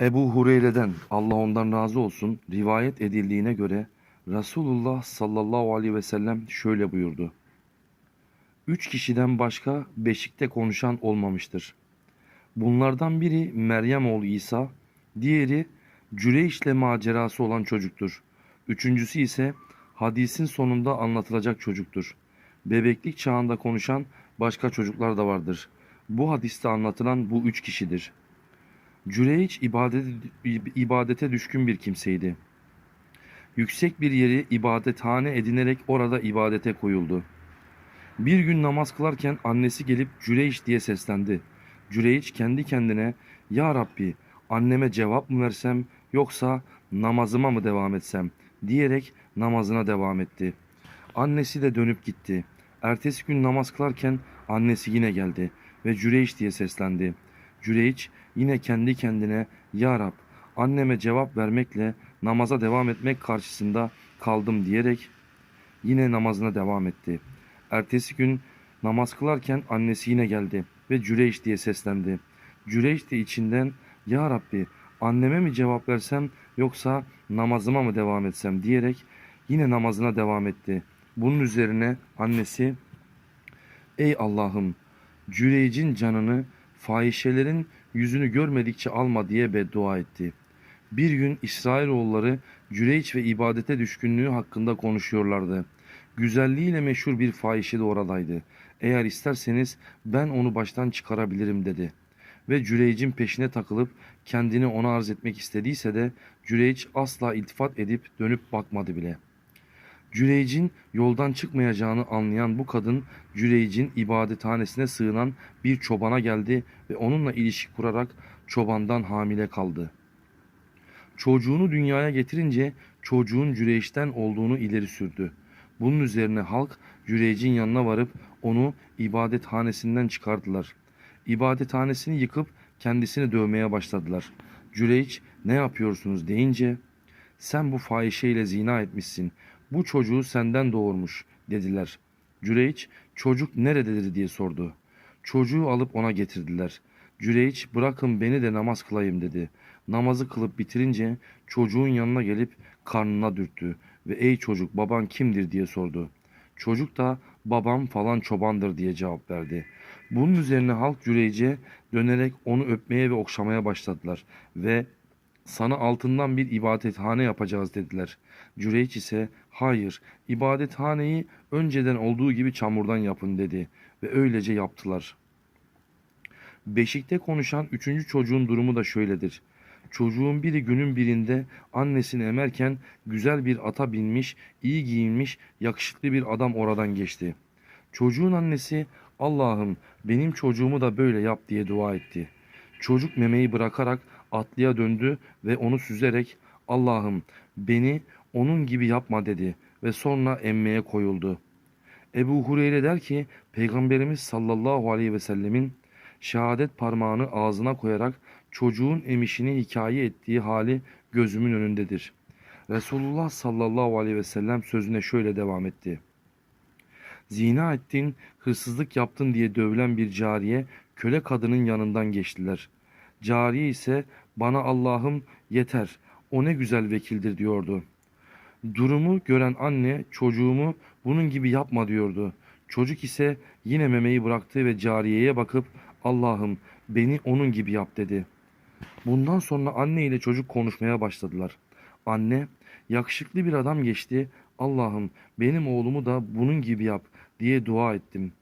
Ebu Hureyre'den Allah ondan razı olsun rivayet edildiğine göre Resulullah sallallahu aleyhi ve sellem şöyle buyurdu. Üç kişiden başka beşikte konuşan olmamıştır. Bunlardan biri Meryem oğlu İsa, diğeri Cüreyş'le macerası olan çocuktur. Üçüncüsü ise hadisin sonunda anlatılacak çocuktur. Bebeklik çağında konuşan başka çocuklar da vardır. Bu hadiste anlatılan bu üç kişidir. Cüreyç ibadet, ibadete düşkün bir kimseydi. Yüksek bir yeri ibadethane edinerek orada ibadete koyuldu. Bir gün namaz kılarken annesi gelip Cüreyç diye seslendi. Cüreyç kendi kendine Ya Rabbi anneme cevap mı versem yoksa namazıma mı devam etsem diyerek namazına devam etti. Annesi de dönüp gitti. Ertesi gün namaz kılarken annesi yine geldi ve Cüreyç diye seslendi. Cüreyç yine kendi kendine Ya Rab anneme cevap vermekle namaza devam etmek karşısında kaldım diyerek yine namazına devam etti. Ertesi gün namaz kılarken annesi yine geldi ve Cüreyş diye seslendi. Cüreyş de içinden Ya Rabbi anneme mi cevap versem yoksa namazıma mı devam etsem diyerek yine namazına devam etti. Bunun üzerine annesi Ey Allah'ım Cüreyc'in canını fahişelerin yüzünü görmedikçe alma diye beddua etti. Bir gün İsrailoğulları Cüreyç ve ibadete düşkünlüğü hakkında konuşuyorlardı. Güzelliğiyle meşhur bir fahişe de oradaydı. Eğer isterseniz ben onu baştan çıkarabilirim dedi. Ve Cüreyc'in peşine takılıp kendini ona arz etmek istediyse de Cüreyç asla iltifat edip dönüp bakmadı bile. Cüreyc'in yoldan çıkmayacağını anlayan bu kadın Cüreyc'in ibadethanesine sığınan bir çobana geldi ve onunla ilişki kurarak çobandan hamile kaldı. Çocuğunu dünyaya getirince çocuğun Cüreyç'ten olduğunu ileri sürdü. Bunun üzerine halk Cüreyc'in yanına varıp onu ibadethanesinden çıkardılar. İbadethanesini yıkıp kendisini dövmeye başladılar. Cüreyç ne yapıyorsunuz deyince sen bu fahişeyle zina etmişsin. Bu çocuğu senden doğurmuş dediler. Cüreyç çocuk nerededir diye sordu. Çocuğu alıp ona getirdiler. Cüreyç bırakın beni de namaz kılayım dedi. Namazı kılıp bitirince çocuğun yanına gelip karnına dürttü ve ey çocuk baban kimdir diye sordu. Çocuk da babam falan çobandır diye cevap verdi. Bunun üzerine halk Cüreyc'e dönerek onu öpmeye ve okşamaya başladılar ve sana altından bir ibadethane yapacağız dediler. Cüreyç ise hayır ibadethaneyi önceden olduğu gibi çamurdan yapın dedi ve öylece yaptılar. Beşikte konuşan üçüncü çocuğun durumu da şöyledir. Çocuğun biri günün birinde annesini emerken güzel bir ata binmiş, iyi giyinmiş, yakışıklı bir adam oradan geçti. Çocuğun annesi Allah'ım benim çocuğumu da böyle yap diye dua etti. Çocuk memeyi bırakarak atlıya döndü ve onu süzerek Allah'ım beni onun gibi yapma dedi ve sonra emmeye koyuldu. Ebu Hureyre der ki Peygamberimiz sallallahu aleyhi ve sellemin şehadet parmağını ağzına koyarak çocuğun emişini hikaye ettiği hali gözümün önündedir. Resulullah sallallahu aleyhi ve sellem sözüne şöyle devam etti. Zina ettin, hırsızlık yaptın diye dövülen bir cariye köle kadının yanından geçtiler. Cariye ise bana Allah'ım yeter, o ne güzel vekildir diyordu. Durumu gören anne çocuğumu bunun gibi yapma diyordu. Çocuk ise yine memeyi bıraktı ve cariyeye bakıp Allah'ım beni onun gibi yap dedi. Bundan sonra anne ile çocuk konuşmaya başladılar. Anne yakışıklı bir adam geçti. Allah'ım benim oğlumu da bunun gibi yap diye dua ettim.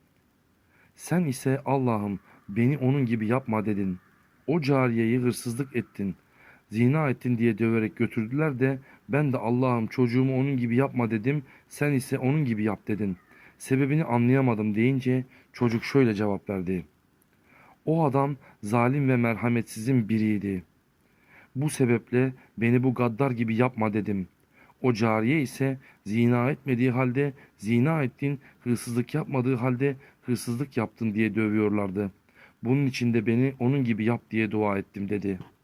Sen ise Allah'ım beni onun gibi yapma dedin. O cariyeyi hırsızlık ettin. Zina ettin diye döverek götürdüler de ben de Allah'ım çocuğumu onun gibi yapma dedim. Sen ise onun gibi yap dedin. Sebebini anlayamadım deyince çocuk şöyle cevap verdi. O adam zalim ve merhametsizin biriydi. Bu sebeple beni bu gaddar gibi yapma dedim. O cariye ise zina etmediği halde zina ettin, hırsızlık yapmadığı halde hırsızlık yaptın diye dövüyorlardı. Bunun için de beni onun gibi yap diye dua ettim dedi.''